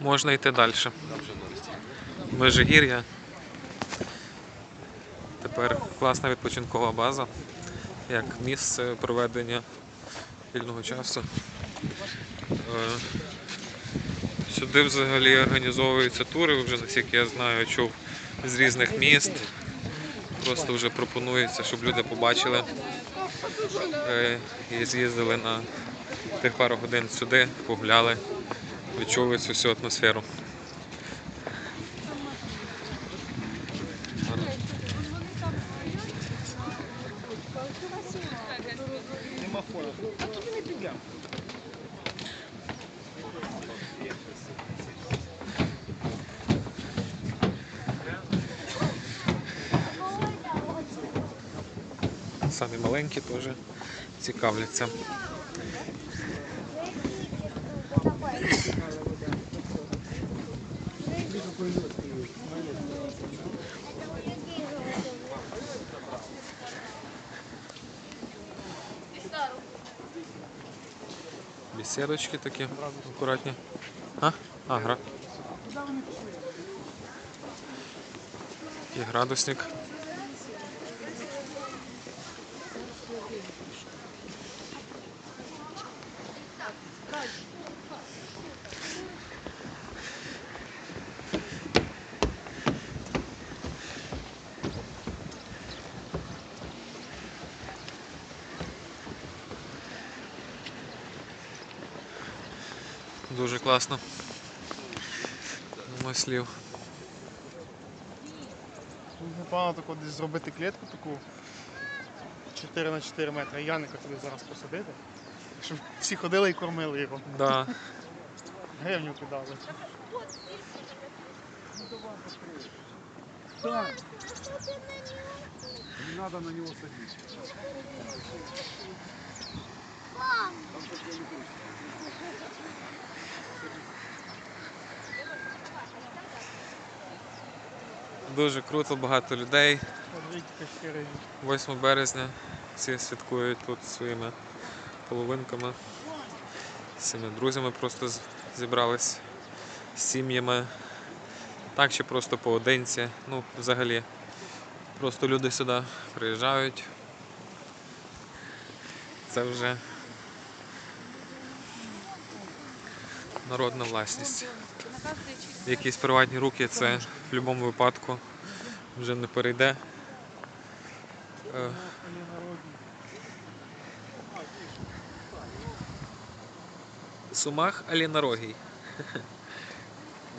можна йти далі. Межигір'я. Тепер класна відпочинкова база, як місце проведення вільного часу. Е, Сюди взагалі організовуються тури, вже наскільки я знаю, чув з різних міст. Просто вже пропонується, щоб люди побачили е, і з'їздили на тих пару годин сюди, погуляли, відчули всю атмосферу. Самі маленькі теж цікавляться. Беседочки такі акуратні. А? А, гра. І градусник. Дуже класно. Нема слів. Тут Непогано тако десь зробити клітку таку 4 на 4 метри. Яника туди зараз посадити. Щоб всі ходили і кормили його. Да. Гривню кидали. Не надо на него садиться. Дуже круто, багато людей. 8 березня всі святкують тут своїми половинками. Цими друзями просто зібрались з сім'ями. Так чи просто поодинці. Ну, взагалі. Просто люди сюди приїжджають. Це вже народна власність. Якісь приватні руки це в будь-якому випадку вже не перейде. Е, Сумах оленорогий.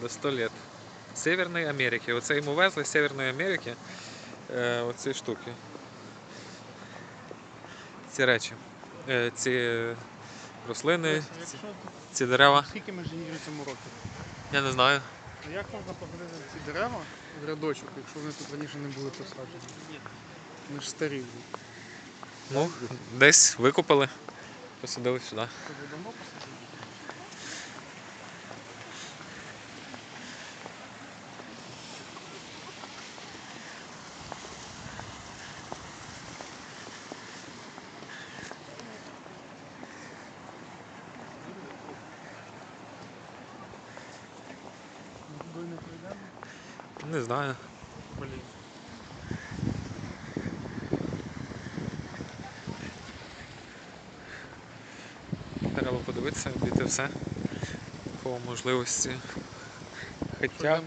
До 100 лет. Северної Америки. Оце йому везли з Северної Америки. Е, оці штуки. Ці речі. Е, ці рослини, ці, ці дерева. скільки ми живі цьому році? Я не знаю. А як можна посадити ці дерева в рядочок, якщо вони тут раніше не були посаджені? Вони ж старі. Ну, десь викопали, посадили сюди. Це вже давно посадили? Не знаю. Блін. Треба подивитися, обійти все по можливості. Хоча,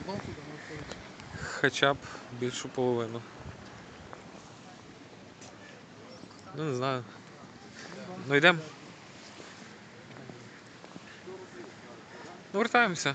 хоча б більшу половину. Ну не знаю. Ну йдемо. Ну вертаємося.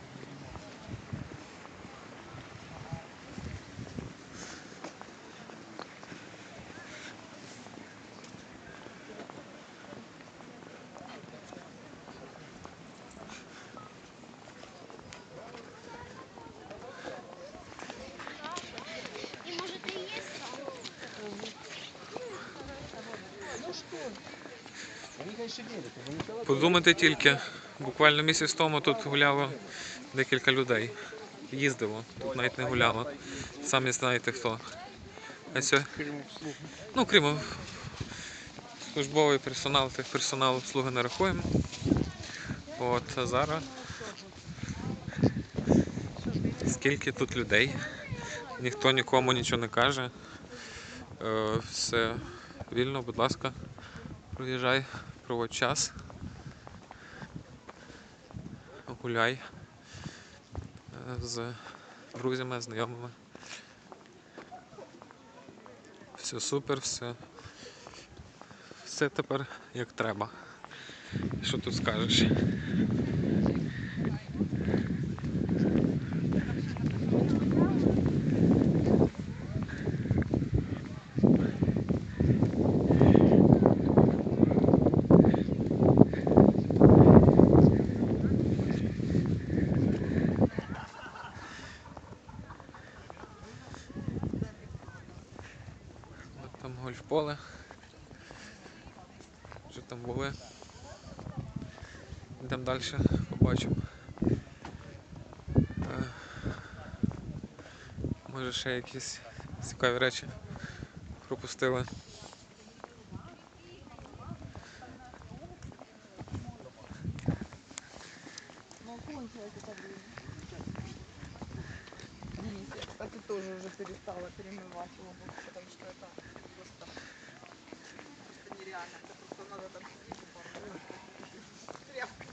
Подумати тільки, буквально місяць тому тут гуляло декілька людей. їздило, тут навіть не гуляло. Самі знаєте хто. А обслуги. Ну, крім службовий персонал, тих персонал обслуги не рахуємо. От а зараз. Скільки тут людей? Ніхто нікому нічого не каже. Е, все вільно, будь ласка, проїжджай, проводь час. Гуляй е, з друзями, знайомими. Все супер, все. Все тепер як треба. Що тут скажеш? От гольф-поле. Вже там були. Йдемо далі, побачимо. Е, Може ще якісь цікаві речі пропустили. Денис, я, кстати, тоже уже перестала перемывать его, потому что это просто, просто просто надо там сидеть и помыть. Тряпкой.